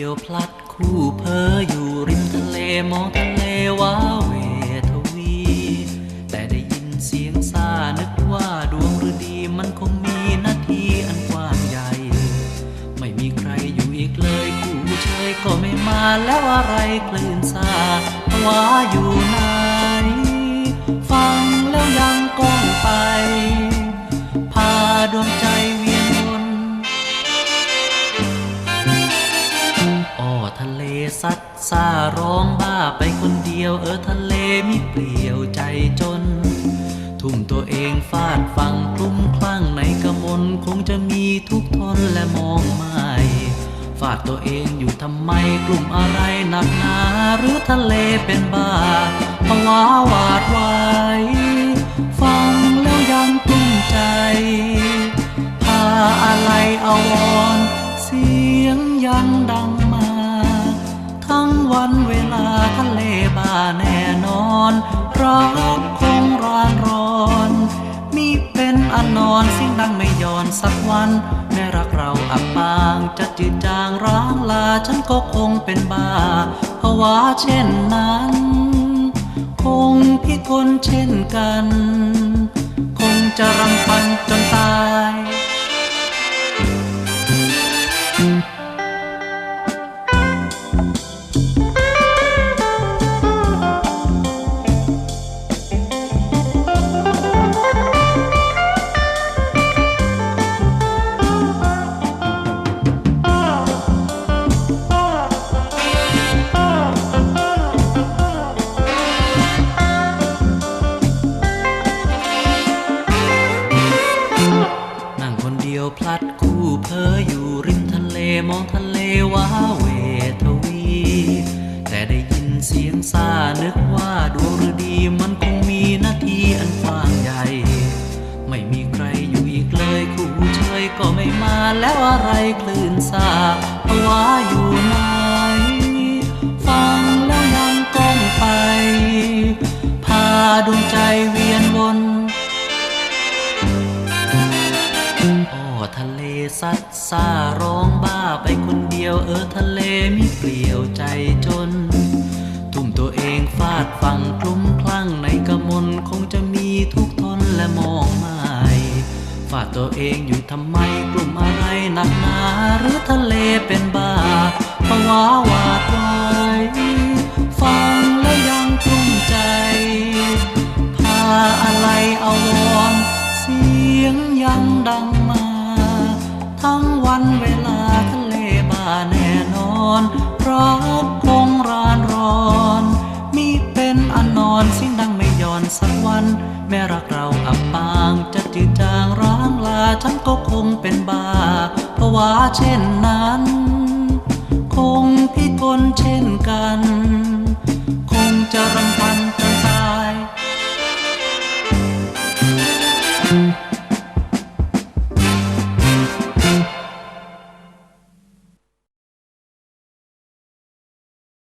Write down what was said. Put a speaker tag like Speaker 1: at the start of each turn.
Speaker 1: เดียวพลัดคู่เพออยู่ริมทะเลมองทะเลว้าเวทวี แต่ได้ยินเสียงซานึกว่าดวงฤดีมันคงมีนาทีอันกว้างใหญ่ ไม่มีใครอยู่อีกเลยคู่เชยก็ไม่มาแล้วอะไรคลื่นซาว่าอยู่ไหนฟัง ซัดซาร้องบ้าไปคนเดียว เออทะเลมิเปลี่ยวใจจน ทุ่มตัวเองฟาดฟังคลุ้มคลั่งในกระมนคงจะมีทุกทนและมองไม่ฟาดตัวเองอยู่ทำไมกลุ่มอะไรหนักหนาหรือทะเลเป็นบ้าภาวะหวาดไวฟังแล้วยังกลุ้มใจพาอะไรเอาวอนเสียงยังดัง วันเวลาทะเลบ้าแน่นอนรักคงรานรอน มีเป็นอันนอนสิ่งดังไม่ย้อนสักวันแม้รักเราอับปางจะจืดจางร้างลาฉันก็คงเป็นบ้าภาวะเช่นนั้น คงพิกลเช่นกัน คงจะรำพันจนตาย พลัดคู่เพออยู่ริมทะเลมองทะเลว้าเวทวี แต่ได้ยินเสียงซานึกว่าดวงฤดีมันคงมีนาทีอันกว้างใหญ่ ไม่มีใครอยู่อีกเลยคู่เชยก็ไม่มาแล้วอะไรคลื่นซาภาวะอยู่ไห ซัดซ่าร้องบ้าไปคนเดียวเออทะเลมิเปลี่ยวใจจน ทุ่มตัวเองฟาดฟังคลุ้มคลั่งในกระมนคงจะมีทุกทนและมองไม่ฟาดตัวเองอยู่ทำไมกลุ่มอะไรหนักหนาหรือทะเลเป็นบ้าภาวะวาดไหว ทั้งวันเวลาทะเลบ้าแน่นอนรักคงรานรอน มีเป็นอันนอนสิ่งดังไม่ย้อนสักวัน แม้รักเราอับปางจะจืดจางร้างลาฉันก็คงเป็นบ้าเพราะว่าเช่นนั้น คงพิกลเช่นกัน